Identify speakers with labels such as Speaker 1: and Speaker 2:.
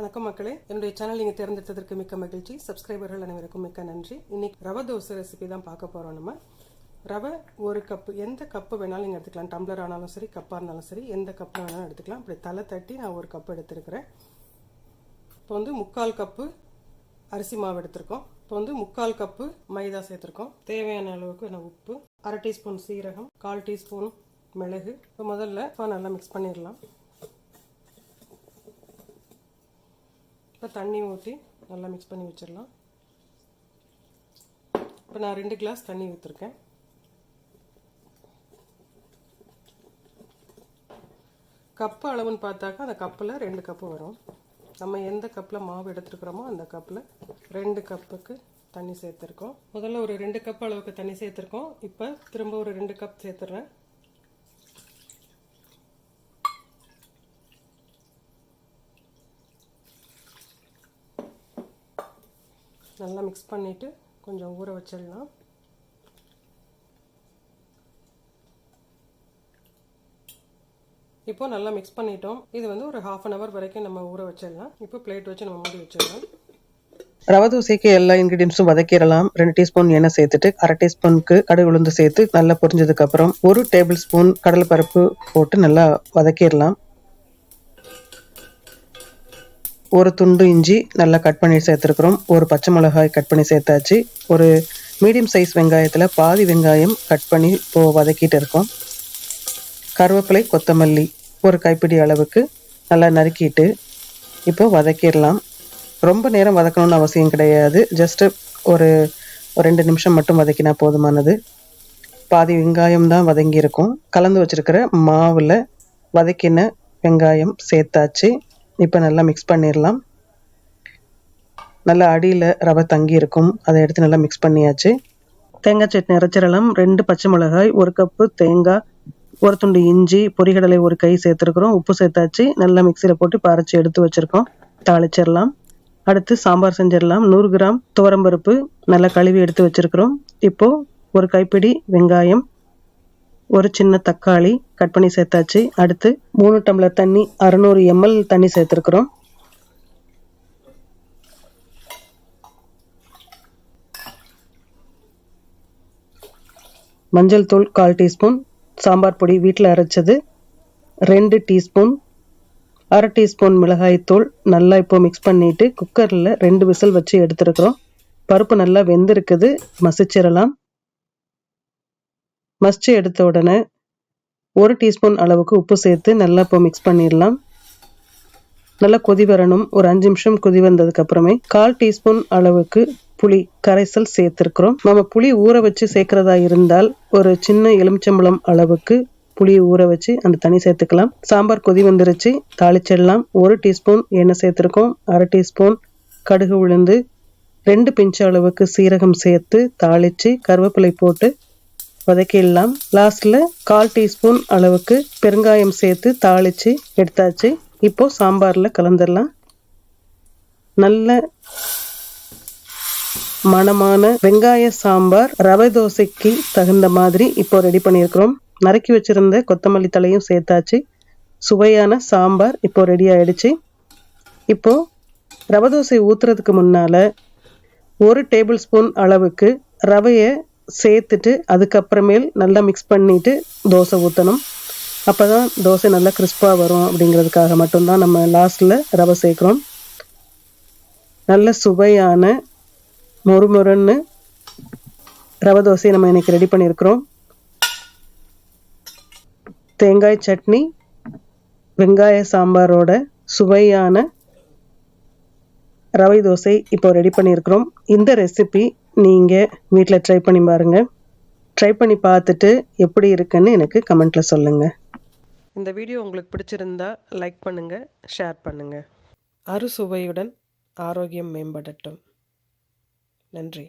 Speaker 1: வணக்கம் மக்களே. என்னுடைய சேனல் நீங்க தேர்ந்தெடுத்ததற்கு மிக்க மகிழ்ச்சி. சப்ஸ்கிரைபர்கள் அனைவருக்கும் மிக்க நன்றி. இன்னைக்கு ரவை தோசை ரெசிபி தான் பார்க்க போறோம் நம்ம. ரவை ஒரு கப்பு எந்த கப்பு வேணாலும் நீங்கள் எடுத்துக்கலாம். டம்ளர் ஆனாலும் சரி கப்பாக இருந்தாலும் சரி எந்த கப்பில் வேணாலும் எடுத்துக்கலாம். இப்படி தலை தட்டி நான் ஒரு கப்பு எடுத்திருக்கிறேன். இப்போ வந்து முக்கால் கப்பு அரிசி மாவு எடுத்திருக்கோம். இப்போ வந்து முக்கால் கப்பு மைதா சேர்த்துருக்கோம். தேவையான அளவுக்கு நான் உப்பு அரை டீஸ்பூன் சீரகம் கால் டீஸ்பூன் மிளகு. இப்போ முதல்ல இப்போ நல்லா மிக்ஸ் பண்ணிடலாம். இப்போ தண்ணி ஊற்றி நல்லா மிக்ஸ் பண்ணி வச்சிடலாம். இப்போ நான் ரெண்டு கிளாஸ் தண்ணி ஊற்றிருக்கேன் கப்பு அளவுன்னு பார்த்தாக்கா அந்த கப்பில் ரெண்டு கப்பு வரும். நம்ம எந்த கப்பில் மாவு எடுத்துருக்குறோமோ அந்த கப்பில் ரெண்டு கப்புக்கு தண்ணி சேர்த்துருக்கோம். முதல்ல ஒரு ரெண்டு கப் அளவுக்கு தண்ணி சேர்த்துருக்கோம். இப்போ திரும்ப ஒரு ரெண்டு கப் சேர்த்துறேன். நல்லா மிக்ஸ் பண்ணிவிட்டு கொஞ்சம் ஊற வச்சிடலாம். இப்போ நல்லா மிக்ஸ் பண்ணிட்டோம். இது வந்து ஒரு ஹாஃப் அன் ஹவர் வரைக்கும் நம்ம ஊற வச்சிடலாம். இப்போ பிளேட் வச்சு நம்ம மூடி வச்சிடலாம்.
Speaker 2: ரவை தோசைக்கு எல்லா இன்கிரீடியன்ஸும் வதக்கிடலாம். ரெண்டு டீஸ்பூன் எண்ணெய் சேர்த்துட்டு அரை டீஸ்பூனுக்கு கடை உளுந்து சேர்த்து நல்லா பொரிஞ்சதுக்கு அப்புறம் ஒரு டேபிள் ஸ்பூன் கடலைப்பருப்பு போட்டு நல்லா வதக்கிடலாம். ஒரு துண்டு இஞ்சி நல்லா கட் பண்ணி சேர்த்துருக்குறோம். ஒரு பச்சை மிளகாய் கட் பண்ணி சேர்த்தாச்சு. ஒரு மீடியம் சைஸ் வெங்காயத்தில் பாதி வெங்காயம் கட் பண்ணி இப்போ வதக்கிட்டு இருக்கோம். கருவேப்பிலை கொத்தமல்லி ஒரு கைப்பிடி அளவுக்கு நல்லா நறுக்கிட்டு இப்போ வதக்கிடலாம். ரொம்ப நேரம் வதக்கணும்னு அவசியம் கிடையாது. ஜஸ்ட்டு ஒரு ஒரு ரெண்டு நிமிஷம் மட்டும் வதக்கினா போதுமானது. பாதி வெங்காயம் தான் வதங்கியிருக்கும். கலந்து வச்சிருக்கிற மாவில் வதக்கின வெங்காயம் சேர்த்தாச்சு. இப்போ நல்லா மிக்ஸ் பண்ணிடலாம் நல்லா அடியில் ரவை தங்கி இருக்கும் அதை எடுத்து நல்லா மிக்ஸ் பண்ணியாச்சு. தேங்காய் சட்னி அரைச்சிடலாம். ரெண்டு பச்சை மிளகாய் ஒரு கப்பு தேங்காய் ஒரு துண்டு இஞ்சி பொரிகடலை ஒரு கை சேர்த்துருக்குறோம். உப்பு சேர்த்தாச்சு. நல்லா மிக்சியில் போட்டு பறைச்சி எடுத்து வச்சுருக்கோம். தாளிச்சிடலாம். அடுத்து சாம்பார் செஞ்சிடலாம். நூறு கிராம் துவரம்பருப்பு நல்லா கழுவி எடுத்து வச்சுருக்குறோம். இப்போது ஒரு கைப்பிடி வெங்காயம் ஒரு சின்ன தக்காளி கட் பண்ணி சேர்த்தாச்சு. அடுத்து மூணு டம்ளர் தண்ணி அறுநூறு எம்எல் தண்ணி சேர்த்துருக்குறோம். மஞ்சள் தூள் கால் டீஸ்பூன் சாம்பார் பொடி வீட்டில் அரைச்சது ரெண்டு டீஸ்பூன் அரை டீஸ்பூன் மிளகாய்த்தூள் நல்லா இப்போ மிக்ஸ் பண்ணிவிட்டு குக்கரில் ரெண்டு விசில் வச்சு எடுத்துருக்குறோம். பருப்பு நல்லா வெந்திருக்குது மசிச்சிடலாம். மசிச்சு எடுத்த உடனே ஒரு டீஸ்பூன் அளவுக்கு உப்பு சேர்த்து நல்லா இப்போ மிக்ஸ் பண்ணிடலாம். நல்லா கொதி வரணும். ஒரு அஞ்சு நிமிஷம் கொதி வந்ததுக்கப்புறமே கால் டீஸ்பூன் அளவுக்கு புளி கரைசல் சேர்த்துருக்குறோம். நம்ம புளி ஊற வச்சு சேர்க்கறதா இருந்தால் ஒரு சின்ன எலுமிச்சம்பழம் அளவுக்கு புளியை ஊற வச்சு அந்த தண்ணி சேர்த்துக்கலாம். சாம்பார் கொதி வந்துருச்சு. தாளிச்சிடலாம். ஒரு டீஸ்பூன் எண்ணெய் சேர்த்துருக்கோம். அரை டீஸ்பூன் கடுகு உளுந்து ரெண்டு பிஞ்சு அளவுக்கு சீரகம் சேர்த்து தாளித்து கருவேப்பிலை போட்டு வதக்கிடலாம். லாஸ்ட்டில் கால் டீஸ்பூன் அளவுக்கு பெருங்காயம் சேர்த்து தாளித்து எடுத்தாச்சு. இப்போது சாம்பாரில் கலந்துடலாம். நல்ல மணமான வெங்காய சாம்பார் ரவை தோசைக்கு தகுந்த மாதிரி இப்போ ரெடி பண்ணியிருக்கிறோம். நறுக்கி வச்சிருந்த கொத்தமல்லி தலையும் சேர்த்தாச்சு. சுவையான சாம்பார் இப்போ ரெடி ஆயிடுச்சு. இப்போது ரவை தோசை ஊற்றுறதுக்கு முன்னால் ஒரு டேபிள் ஸ்பூன் அளவுக்கு ரவையை சேர்த்துட்டு அதுக்கப்புறமேல் நல்லா மிக்ஸ் பண்ணிட்டு தோசை ஊற்றணும் அப்போ தான் தோசை நல்லா கிறிஸ்பாக வரும் அப்படிங்கிறதுக்காக மட்டும்தான் நம்ம லாஸ்ட்டில் ரவை சேர்க்குறோம். நல்ல சுவையான மொறுமொறுன்னு ரவை தோசையை நம்ம இன்னைக்கு ரெடி பண்ணியிருக்கிறோம். தேங்காய் சட்னி வெங்காய சாம்பாரோட சுவையான ரவை தோசை இப்போ ரெடி பண்ணியிருக்கிறோம். இந்த ரெசிபி நீங்கள் வீட்டில் ட்ரை பண்ணி பாருங்கள் ட்ரை பண்ணி பார்த்துட்டு எப்படி இருக்குன்னு எனக்கு கமெண்ட்டில் சொல்லுங்கள்
Speaker 1: இந்த வீடியோ உங்களுக்கு பிடிச்சிருந்தா லைக் பண்ணுங்கள் ஷேர் பண்ணுங்கள் அறுசுவையுடன் ஆரோக்கியம் மேம்படட்டும். நன்றி.